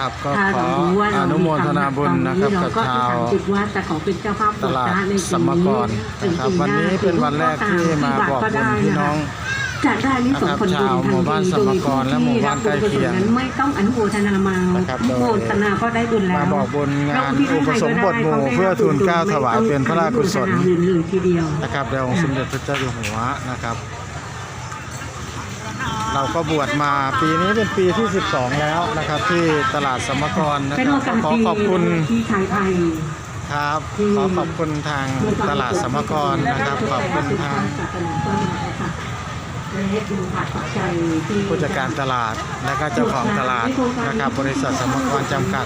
นะครับก็ถ้าขอเรารู้ว่าอเรานุโมทนาบุญนะครับเรากับก็ชาวจะจิตว่าจะขอเป็นเจ้าภาพตลาดบวชในปีสมกรนะครับวันนี้เป็นวันแรกที่มาบอกบุญพี่น้อง จะได้นิสงส์ผลบุญชาวหมู่บ้านสมกรและหมู่บ้านใกล้เคียงโดที่ไม่ต้องอนุโมทนามานะครับอนุโมทนาก็ได้บุญแล้วมาบอกบุญงานเราที่อุปสมบทหมู่เพื่อทูลเกล้าถวายเป็นพระราชกุศลเลยทีเดียว นะครับแด่องค์สมเด็จพระเจ้าอยู่หัวนะครับ เราก็บวชมาปีนี้เป็นปีที่ 12 แล้วนะครับ ที่ตลาดสมกรนะเป็นครัโอบกาสขอดีขอบคุณที่ชายไทยครับขอขอบคุณทางตลาดสมกรนะครับ ขอบคุณทาง ผู้จัดการตลาดและก็เจ้าของตลาดนะครับบริษัทสมกรจำกัด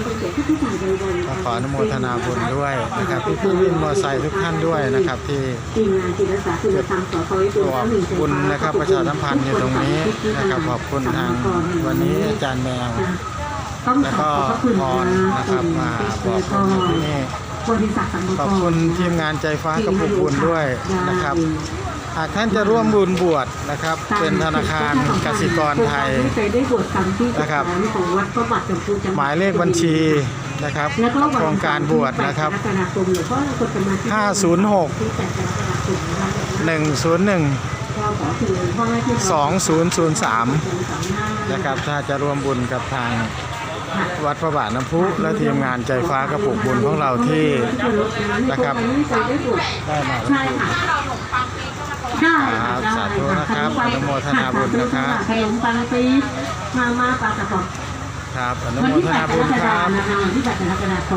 ก็ขออนุโมทนาบุญด้วยนะครับพี่พี่ๆวินมอเตอร์ไซค์ทุกท่านด้วยนะครับ ที่ทีมงานจิตอาสาคุณธรรมสพวิบูลขอบคุณนะครับประชาสัมพันธ์อยู่ตรงนี้นะครับขอบคุณทางวันนี้อาจารย์แมวต้องแล้วขก็อบพระคุณพรนะครับมาบอกบุญอยู่ที่นี่บริษัทสัมขอบคุณทีมงานใจฟ้ากระปุกบุญด้วยนะครับ หากท่านจะร่วมบุญบวชนะครับ เป็นธนาคารกสิกรไทยที่เคยได้บวชกันที่นะครับของวัดพระบาทจำพูจังหหวัดมายเลขบัญชีนะครับแล้วก็โครงการบวชนะครับกรกฎาคมหรือว่าคนจะมาที่506ที่แปดกรกฎาคมนะคะ101ก็ขอถือพ่อแม่พี่น้อง2003 นะครับถ้าจะร่วมบุญกับทางวัดพระบาทน้ำพุและทีมงานใจฟ้ากระปุกบุญของเราที่นะครับไม่เคยได้บวชได้มา ใช่ค่ะใช่ ครับสาธุ นะครับอนุโมทนาบุญนะครับ ขนมปังปี๊บมาม่าปลากระป๋องครับอนุวันโมที่นาดกบุรญกคฎารับนะคะวันที่แปดกรกฎาคม